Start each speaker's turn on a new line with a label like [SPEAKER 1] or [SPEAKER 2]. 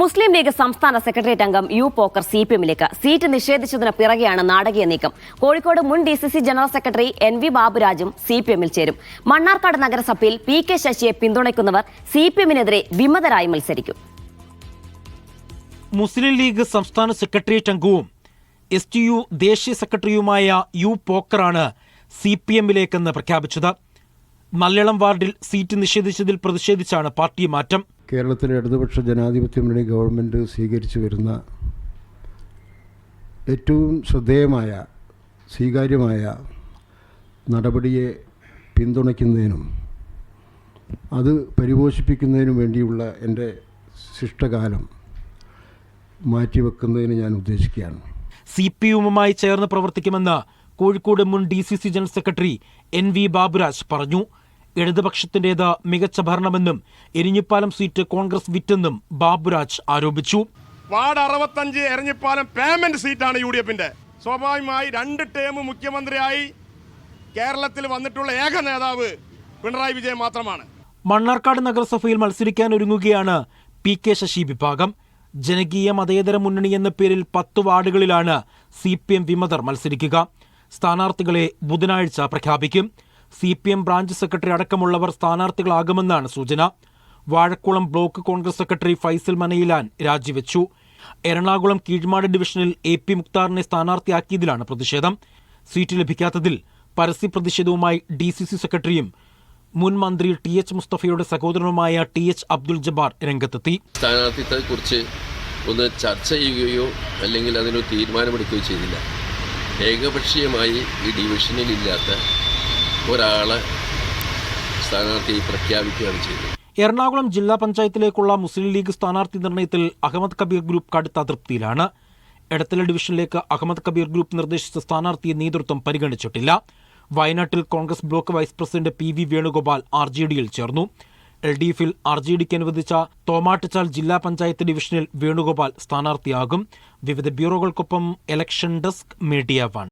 [SPEAKER 1] മുസ്ലിം ലീഗ് സംസ്ഥാന സെക്രട്ടേറിയറ്റ് അംഗം U Pokker C P എമ്മിലേക്ക് സീറ്റ് നിഷേധിച്ചതിന് പിറകെയാണ് നാടകീയ നീക്കം. കോഴിക്കോട് മുൻ D C C general secretary N V ബാബുരാജും C P എമ്മിൽ ചേരും. മണ്ണാർക്കാട് നഗരസഭയിൽ പി കെ ശശിയെ പിന്തുണയ്ക്കുന്നവർ സി പി എമ്മിനെതിരെ വിമതരായി മത്സരിക്കും.
[SPEAKER 2] മുസ്ലിം ലീഗ് സംസ്ഥാന സെക്രട്ടേറിയറ്റ് അംഗവും എസ് ടി യു ദേശീയ സെക്രട്ടറിയുമായ യു പോക്കറാണ് സി പി എമ്മിലേക്കെന്ന് പ്രഖ്യാപിച്ചത്. മലയാളം വാർഡിൽ സീറ്റ് നിഷേധിച്ചതിൽ പ്രതിഷേധിച്ചാണ് പാർട്ടി മാറ്റം.
[SPEAKER 3] കേരളത്തിലെ ഇടതുപക്ഷ ജനാധിപത്യ മുന്നണി ഗവൺമെന്റ് സ്വീകരിച്ചു വരുന്ന ഏറ്റവും ശ്രദ്ധേയമായ സ്വീകാര്യമായ നടപടിയെ പിന്തുണയ്ക്കുന്നതിനും അത് പരിപോഷിപ്പിക്കുന്നതിനും വേണ്ടിയുള്ള എന്റെ ശിഷ്ടകാലം മാറ്റിവെക്കുന്നതിന് ഞാൻ ഉദ്ദേശിക്കുകയാണ്.
[SPEAKER 2] സി പി യുമായി ചേർന്ന് പ്രവർത്തിക്കുമെന്ന് കോഴിക്കോട് മുൻ D C C general secretary N V Baburaj പറഞ്ഞു. ഇടതുപക്ഷത്തിന്റേത് മികച്ച ഭരണമെന്നും എരിഞ്ഞിപ്പാലം സീറ്റ് കോൺഗ്രസ് വിറ്റെന്നും ബാബുരാജ് ആരോപിച്ചു.
[SPEAKER 4] വാർഡ് അറുപത്തഞ്ച് എരഞ്ഞിപ്പാലം പേയ്മെന്റ് സീറ്റാണ് യു ഡി എഫിന്റെ. സ്വാഭാവികമായി രണ്ട് ടേം മുഖ്യമന്ത്രിയായി കേരളത്തിൽ വന്നിട്ടുള്ള ഏക നേതാവ് പിണറായി വിജയൻ മാത്രമാണ്.
[SPEAKER 2] മണ്ണാർക്കാട് നഗരസഭയിൽ മത്സരിക്കാൻ ഒരുങ്ങുകയാണ് പി കെ ശശി വിഭാഗം. ജനകീയ മതേതര മുന്നണി എന്ന പേരിൽ പത്ത് വാർഡുകളിലാണ് സി പി എം വിമതർ മത്സരിക്കുക. സ്ഥാനാർത്ഥികളെ ബുധനാഴ്ച പ്രഖ്യാപിക്കും. C P M branch secretary അടക്കമുള്ളവർ സ്ഥാനാർത്ഥികളാകുമെന്നാണ് സൂചന. വാഴക്കുളം ബ്ലോക്ക് കോൺഗ്രസ് സെക്രട്ടറി ഫൈസൽ മനയിലാൻ രാജിവെച്ചു. എറണാകുളം കീഴ്മാട് ഡിവിഷനിൽ എ പി മുക്താറിനെ സ്ഥാനാർത്ഥിയാക്കിയതിലാണ് പ്രതിഷേധം. സീറ്റ് ലഭിക്കാത്തതിൽ പരസ്യ പ്രതിഷേധവുമായി ഡി സി സി സെക്രട്ടറിയും മുൻ മന്ത്രി ടി എച്ച് മുസ്തഫയുടെ സഹോദരനുമായ ടി എച്ച് അബ്ദുൽ ജബാർ രംഗത്തെത്തി.
[SPEAKER 5] സ്ഥാനാർത്ഥിത്വത്തെക്കുറിച്ച് ഒന്ന് ചർച്ച ചെയ്യുകയോ അല്ലെങ്കിൽ അതിനൊരു തീരുമാനമെടുക്കുകയോ ചെയ്തില്ല. ഏകപക്ഷീയമായി ഈ ഡിവിഷനിലില്ലാത്ത ഒരാളെ സ്ഥാനാർത്ഥി പ്രഖ്യാപിക്കുകയാണ് ചെയ്തത്.
[SPEAKER 2] എറണാകുളം ജില്ലാ പഞ്ചായത്തിലേക്കുള്ള മുസ്ലിം ലീഗ് സ്ഥാനാർത്ഥി നിർണയത്തിൽ അഹമ്മദ് കബീർ ഗ്രൂപ്പ് കടുത്ത അതൃപ്തിയിലാണ്. എടത്തല ഡിവിഷനിലേക്ക് അഹമ്മദ് കബീർ ഗ്രൂപ്പ് നിർദ്ദേശിച്ച സ്ഥാനാർത്ഥിയെ നേതൃത്വം പരിഗണിച്ചിട്ടില്ല. വയനാട്ടിൽ Congress block vice president P V Venugopal R J ഡിയിൽ ചേർന്നു. എൽ ഡി എഫിൽ ആർ ജെ ഡിക്ക് അനുവദിച്ച തോമാട്ടുചാൽ ജില്ലാ പഞ്ചായത്ത് ഡിവിഷനിൽ വേണുഗോപാൽ സ്ഥാനാർത്ഥിയാകും. വിവിധ ബ്യൂറോകൾക്കൊപ്പം ഇലക്ഷൻ ഡെസ്ക് മീഡിയ വൺ.